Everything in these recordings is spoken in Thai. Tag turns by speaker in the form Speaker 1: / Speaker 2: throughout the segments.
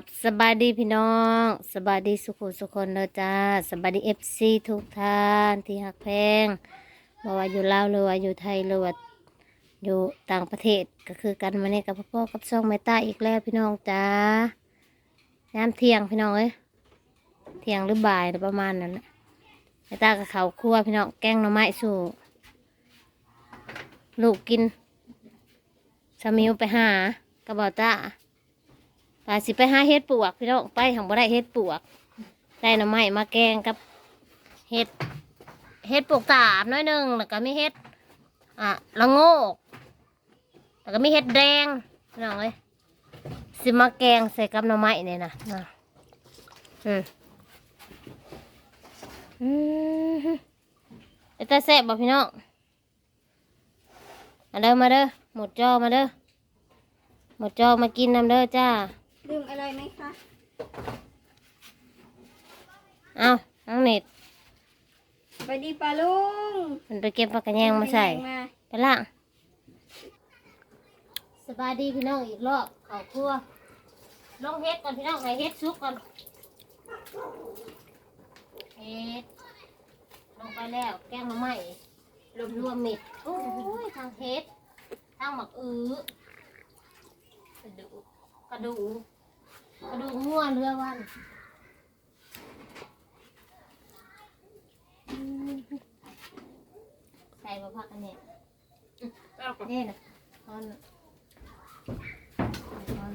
Speaker 1: บสบายดีพี่น้องสบายดีสุขุสุคนเด้อจ้าสบายดีเอฟซีทุกท่านที่หักแพงบ่ว่าอยู่ลาวหรือว่าอยู่ไทยหรือว่าอยู่ต่างประเทศก็คือกันมาเนี่ยกับพ่อกับซ่องแม่ตาอีกแล้วพี่น้องจ้ายามเที่ยงพี่น้องเอ้ยเที่ยงหรือบ่ายประมาณนั้นแหละแม่ตากับเขาครัวพี่น้องแกงหน่อไม้สู่ ลูกกินสมิวไปหากระบอกตา ปลาสิไปหาเฮ็ดปวกพี่น้องไปทางบ่ได้เฮ็ดปวก ได้หน่อไม้มาแกงกับเฮ็ดเฮ็ดปวกตาบน้อยหนึ่งแล้วก็มีเฮ็ดอะละโงกแล้วก็มีเฮ็ดแดงพี่น้องเอ้ยสิมาแกงใส่กับหน่อไม้เนี่ยนะนะอืมอืมไอ้ตาแซ่บบ่พี่น้องมาเด้อมาเด้อหมดจอมาเด้อหมดจอมากินน้ำเด้อจ้า
Speaker 2: ดื่มอะไรไหมคะ
Speaker 1: เอาน้องเน็ต
Speaker 2: ไปดีปลาลุง
Speaker 1: มันไปเก็บปลากระแยงมาใส่
Speaker 2: มา
Speaker 1: ไปล่างสบายดีพี่น้องอีกรอบข้าวครัวลงเฮ็ดก่อนพี่น้องให้เฮ็ดซุกก่อนเฮ็ดลงไปแล้วแกงมาใหม่รวมรวมมิดโอ้ยทางเฮ็ดทางหมักอื้อกระดูกกระดูก กระดูกงัวเรือวันอืมใส่มาพักอันนี้นี่นะตอนน่ะตอน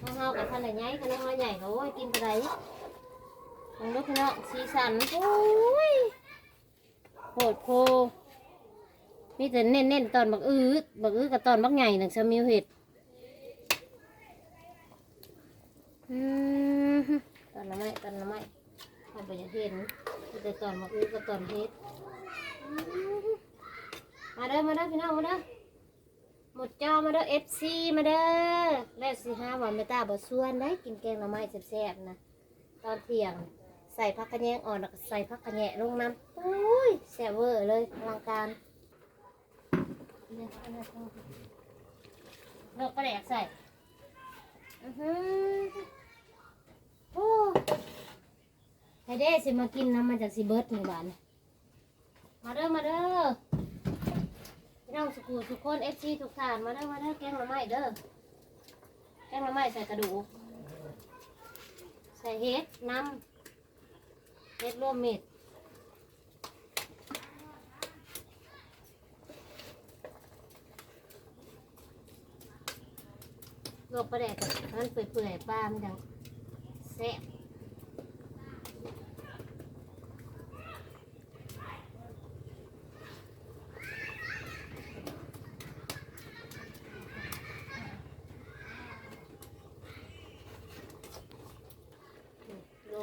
Speaker 1: ข้าวเฮากับท่านไหนใหญ่ท่านไหนมาใหญ่เขาว่ากินอะไรของลูกพี่น้องสีสันโอ้ยโหดโพมีแต่เน้นๆตอนบักอื้อบักอื้อกับตอนบักใหญ่หนังสมิวเห็ด อืมตอนละไม้ตอนละไม้ทำไปอย่างเห็นมีแต่ตอนบักอื้อกับตอนเห็ดมาเด้อมาเด้อพี่น้องมาเด้อหมดจอมาเด้อเอฟซีมาเด้อแล้วสิห้าวันไม่ตาบ่ส่วนได้กินแกงหน่อไม้แซ่บๆนะตอนเที่ยงใส่ผักกระแยงอ่อนแล้วก็ใส่ผักกระแยะลงน้ำโอ้ยแซ่บเวอร์เลยอลังการเลิกกระแดกใส่อือหือโอ้ ให้เด้สิมากินน้ำมันจากสิเบิร์ดหนึ่งบาทนี่มาเด้อมาเด้อพี่น้องสุกูทุกคนเอฟซีทุกท่านมาเด้อมาเด้อแกงหน่อไม้เด้อแกงหน่อไม้ใส่กระดูกใส่เห็ดน้ำเห็ดรวมเม็ดลวกปลาแดกกับมันเปื่อยๆป้ามันดังแซ่บ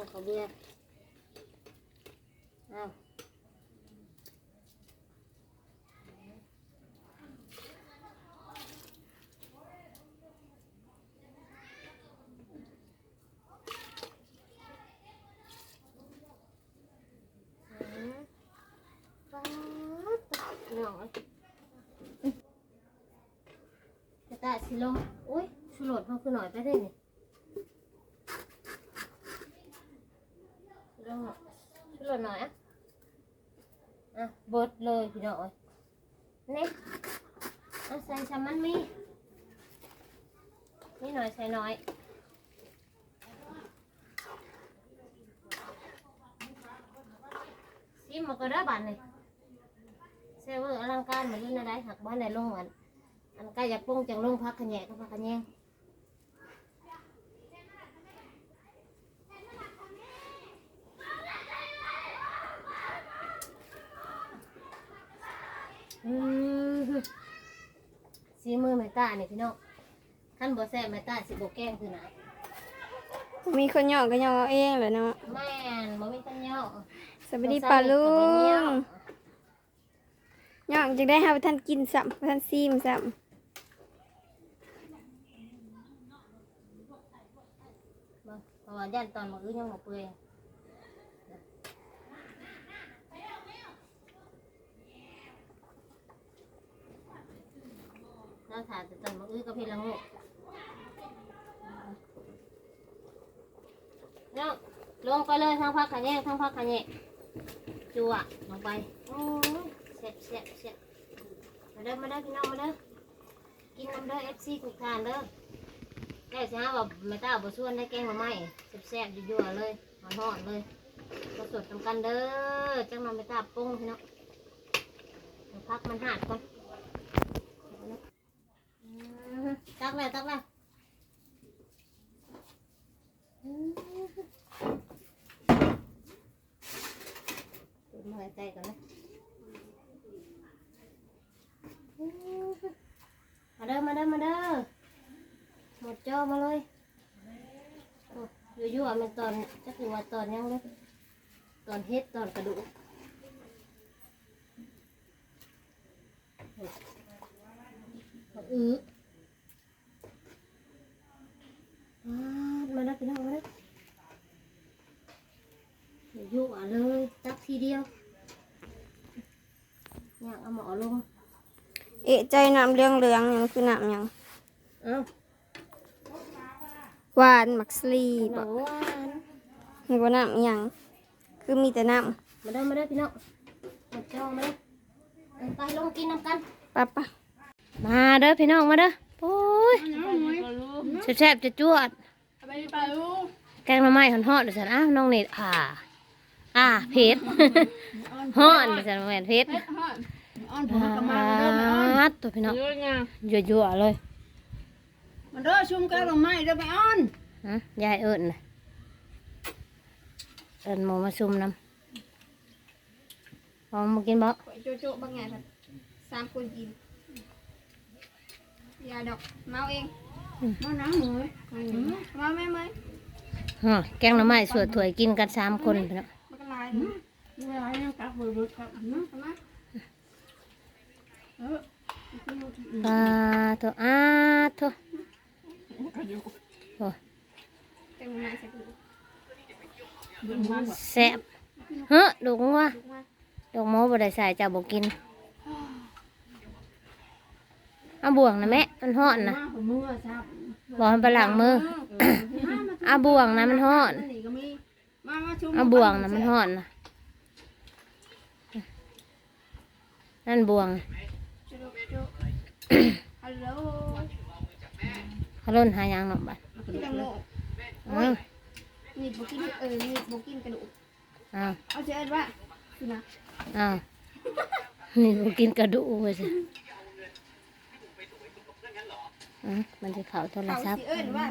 Speaker 1: ลวกเขาเบียร์เอาจะตาสิลงอุ้ยชุดเขาคือหน่อยไปได้เนี่ย ลงช่วยหน่อยอะอะเบิดเลยพี่น้อยนี่เอาใส่ชามันมีนี่หน่อยใส่หน่อยซิมมาก็ได้บานเลยเซเวอร์อลังการเหมือนนี่นะได้หักบ้านไหนลงอันอันใกล้จะปุ้งจังลงพักขะแยะก็พักขะแยง อืมสีมือแม่ตาเนี่ยพี่น้องขั้นบ่แซ่บแม่ตาสิบ่แกล้งคือไหน
Speaker 2: มีคนหยอกก็หยอกเอาเองเหรอเนาะ
Speaker 1: แม่นบ่มีกันย่อ
Speaker 2: สวัสดีปลาลุงหยอกจะได้หาท่านกินสัมท่านซีมสัม
Speaker 1: บ่เพราะว่าย่านตอนมื้ออื่นยังบ่เปื่อย เราถ่ายแต่ตอนมื้ออื่นก็พี่ละงูน้องลงไปเลยทั้งพักขะแยงทั้งพักขะแยงจั่วลงไปโอ้ยเสร็จเสร็จเสร็จมาเด้อมาเด้อพี่น้องมาเด้อกินน้ำเด้อเอฟซีทุกทานเด้อได้สิฮะว่าไม่ต้าบ่ส่วนได้แกงมาไหมแซ่บๆยั่วๆเลยมันหอดเลยมาสดทำกันเด้อจังน้องไม่ต้าปรุงพี่น้องเดี๋ยวพักมันหาดก่อนอืม ตักแล้วตักแล้วดูมาหายใจก่อนนะมาเด้อมาเด้อมาเด้อหมดจอมาเลยโอ้อยู่อยู่อะมันตอนจะคือว่าตอนยังเลยตอนเฮ็ดตอนกระดูกเอาอื้ออ่า มาเด้อพี่น้องมาเด้ออยู่อะเลยตักทีเดียวอยากเอาหมอลง
Speaker 2: เอะใจน้ำเหลืองเหลืองๆหยังคือน้ำหยัง
Speaker 1: เอ้า
Speaker 2: หวานมักสลี
Speaker 1: ห
Speaker 2: บ่
Speaker 1: นังหวาน
Speaker 2: นี่ว่าน้ำหยังคือมีแต่น้
Speaker 1: มาเด้อมาเด้อพี่น้องมาจองมาเด้อเอาไปลงกินน้ำกันำ
Speaker 2: ปั๊บปะ
Speaker 1: มาเด้อพี่น้องมาเด้อ โอ้ยแซ่บๆจะจวดแกงหน่อไม้หอนๆเดี๋ยวฉันอ้าวน้องเนตอ่า อ่าเพชรฮ้อนเดี๋ยวฉันแหวนเพชร
Speaker 3: อ่อนผมก็มาเด้อแม่อ่อน
Speaker 1: อ่าตัวพี่น้องยั่วๆเลย
Speaker 3: มันเด้อชุมกันลงไม้เด้อแม่อ่อน
Speaker 1: ฮะยายเอิญน่ะเอิญหมูมาซุ่มน้ำพอมากินบ่
Speaker 2: โจโจบางไงครับสามคนกิน ยาดอกเมาเอง
Speaker 3: มาน้ำหมู
Speaker 2: เมาแม่ไหม
Speaker 1: ฮะแกงหน่อไม้สวดถวยกินกันสามคนพี่น้อง
Speaker 2: มันก็ลาย
Speaker 3: นี่อะไรนะกลับเบิดๆครับนะ
Speaker 2: ทำไม
Speaker 3: เออ
Speaker 1: ปลาตัวอ้าตัวโอ้
Speaker 2: เต็มไม้ใส่ถุง
Speaker 3: ดึงมาบ่
Speaker 1: แซ่บเฮ้อดูงัว
Speaker 2: ลูกมา
Speaker 1: ดอกหมูบ่ได้ใส่เจ้าบ่กิน เอาบ่วงนะแม่มันฮ้อนนะ
Speaker 3: มาผมมือซับ
Speaker 1: บ่ให้ไปล้างมือเอาบ่วงนะมันฮ้อน
Speaker 3: นี่ก็มีมามาชุม
Speaker 1: เอาบ่วงนะมันฮ้อนนะนั่นบ่วง
Speaker 2: โจโจโจฮัลโหล
Speaker 1: เขาล่นหาหยังเนาะบัด
Speaker 2: พี่ตังโม
Speaker 1: อ้าว
Speaker 2: มีดบุกินเออมีดบุกินกระดูก
Speaker 1: อ้าว
Speaker 2: เอาเชื่อว่าคือนะ
Speaker 1: อ้าวนี่บ่กินกระดูกเว้ยสิ อะมันจะเข้าโทรศัพท์
Speaker 2: เอว่า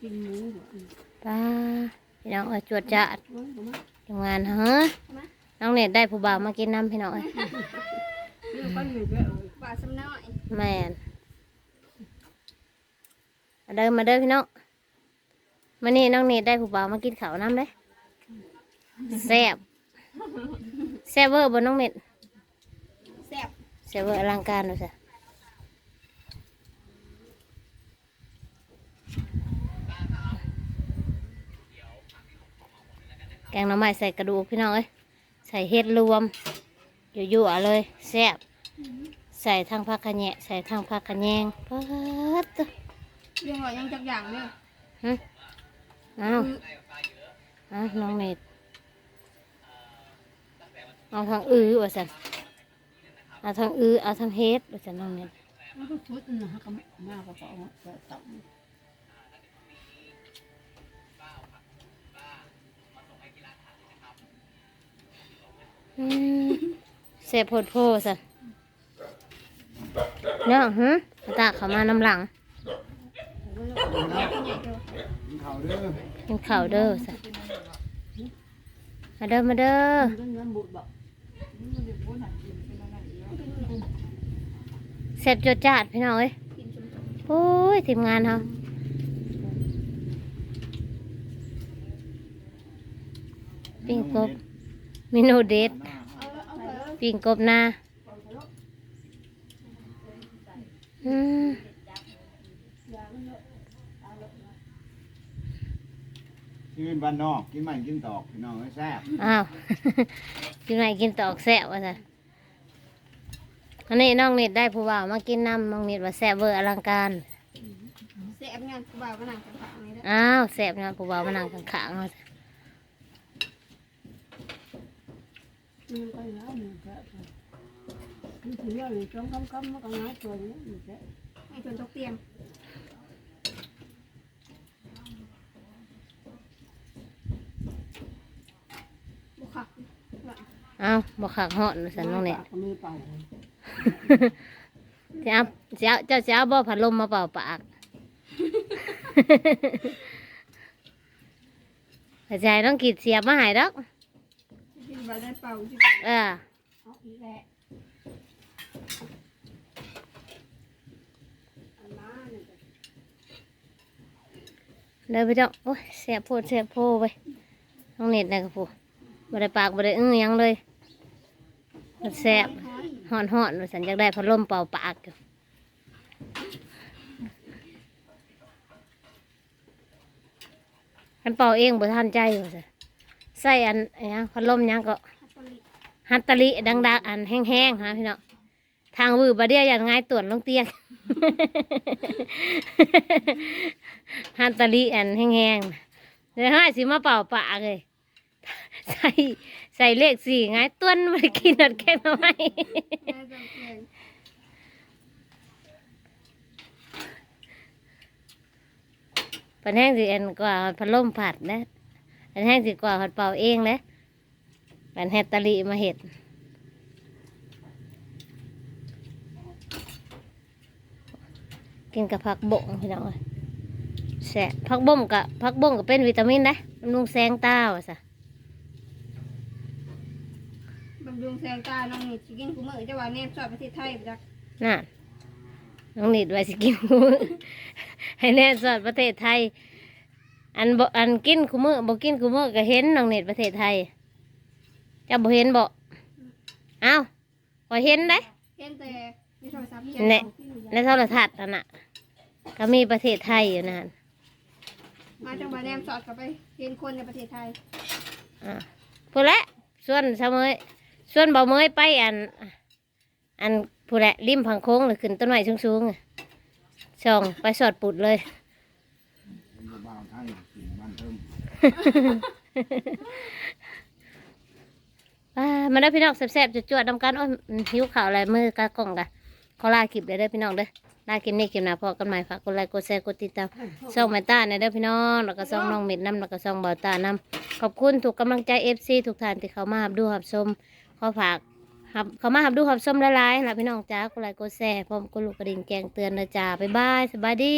Speaker 3: กินหมูบ่
Speaker 1: ป้าพี่น้องเอ้ยจวดจ้าดทำงานฮะน้องเน็ตได้ผู้บ่าวมากินน้ำพี่น้องเอ้ยแม่นมาเดินมาเดินพี่น้องมานี่น้องเน็ตได้ผู้บ่าวมากินข้าวน้ำเลยแซ่บแซ่บเวอร์บนน้องเน็ต
Speaker 2: ซ่บ
Speaker 1: แซ่บเวอร์อลังการเลยสิแกงหน่อไม้ใส่กระดูกพี่น้องเอ้ยใส่เห็ดรวมยั่วๆเลยแซ่บใส่ทั้งผักขะแหนะใส่ทั้งผักขะแยงเปิดตัว
Speaker 2: เรื่องว่ายังจักอย่างเนี่ย
Speaker 1: หึอ้าวอ้าวน้องเน็ตเอาทางอื้อว่าสัน เอาทางอือเอาทางเฮ็ดว่าสันน้องเน็ต
Speaker 3: มันก็ชุดนะก็มากระเป๋าก็ตับ
Speaker 1: อืมเสพโพดโพสันเนาะหึตาเขามานำหลัง
Speaker 4: เขิ
Speaker 1: นข้าวเด้อสันมาเด้อมาเด้อ
Speaker 3: เรื่องเงินบุญบ่
Speaker 1: เสพจดจาดพี่น้องเอ้ยโอ้ยทีมงานเขาปิ้งกบเมนูเด็ดปิ้งกบนาอืม
Speaker 4: ชีวิตบ้านนอกกินมันกินตอกพี่น้องให้แซ่บ
Speaker 1: อ้าว กินไหนกินตอกแซ่บว่าสัน อันนี้น้องเน็ตได้ผู้บ่าวมากินน้ำน้องเน็ตว่าแซ่บเวอร์อลังการ
Speaker 2: เสียบงานกูบ่าวก็นั่งข้างๆนี่แหละ
Speaker 1: อ้าวแสบนะผู้บ่าวมานั่งข้างๆเอาซะ
Speaker 3: มันก็แล้วมันก็มันถือว่าอยู่ตรงคำๆมันก็ง่ายตัวนี้มันก็
Speaker 2: ให้จนตกเตียงบุคักว่ะ
Speaker 1: อ้าวบ่คักฮอดสันน้องเนี่ย
Speaker 3: ก็มีเป่า
Speaker 1: สิ เอาสิเอาเจ้าสิเอาบ่พัดลมมาเป่าปากกระจายต้องกีดเสียบมาใหายดอก
Speaker 2: กินไปได้เป่าจิ
Speaker 1: เออ
Speaker 2: เอาอีกแหละอันนั้นน่ะจ้ะ
Speaker 1: เดินไปจ้องโอ้ยเสียบโพดเสียบโพไปน้องเน็ตนะกับผู้บ่ได้ปากบ่ได้อื้อหยังเลยมันแสบ ห่อนห่อนๆสันอยากได้พัดลมเป่าปากอยู่คันเป่าเองบ่ทันใจว่าซะใส่อันอันหยังพัดลมหยังก็
Speaker 2: ฮัตเตอรี่
Speaker 1: ฮัตตาลิดังๆอันแห้งๆฮะพี่น้องทางวือบาเดียอย่างง่ายต่วนลงเตียงฮัตตาลิอันแห้งๆเลยให้สิมาเป่าปากเลยใส่ ใส่เลขสี่ไงต้วนมากินนัดแค่น้อย
Speaker 2: แม่จะเปลี่ยน
Speaker 1: ปันแห้งสิอันกว่าพัดลมผัดนะปันแห้งสิกว่าผัดเป่าเองนะปันแฮตตลิมาเห็ดกินกับผักบงพี่น้องเอ้ยแสบผักบ่มกับผักบ่งก็เป็นวิตามินนะบำรุงแสงตาว่ะสะ
Speaker 2: บำรุงแสงตา น้องนี่สิกินกูมื้อจะว่าแนมชอบประเทศไทยไปจัก
Speaker 1: น่ะน้องนิดไว้สิกินคู่มื้อให้แน่สอดประเทศไทย อันบ่อันกินคู่มือบ่กินคู่มือก็เห็นน้องนิดประเทศไทยเจะบ่เห็นบ่เอ้าก็เห็นได้
Speaker 2: เห็นแต่ในโทรศัพท์
Speaker 1: แน่ในโทรทัศน์นั่นน่ะก็มีประเทศไทยอยู่นั่น
Speaker 2: มาจังหวัดแนมสอดกลับไปเห็นคนในประเทศไทย
Speaker 1: อ่าพูดละส่วนเสมย ส่วนเบาเมยไปอัน อันพูดละริมพังโค้งหรือขึ้นต้นไม้สูงๆอะส่องไปสอดปุดเลย
Speaker 4: บ่าวไทยกินบ้านเทิง
Speaker 1: อ่ามาได้อพี่น้องแซ่บๆจวดๆนำกันโอ้ยหิวข่าวอะไรมือกากลองกันขอลาคลิปเลยเด้อพี่น้องเด้อลาคลิปนี้คลิปหน้าพอกันใหม่ฝากกดไลค์กดแชร์กดติดตามช่องแมต้าในเด้อพี่น้องแล้วก็ช่องน้องเม็ดน้ำแล้วก็ช่องเบาตาน้ำขอบคุณทุกกำลังใจเอฟซีทุกท่านที่เข้ามาหับดูหับชม ขอฝากหับเขามาหับดูหับชมละลายๆล่ะพี่น้องจ้ากดไลค์กดแชร์พร้อมกดลูกกระดิ่งแจ้งเตือนนะจ้าบ๊ายบายสบายดี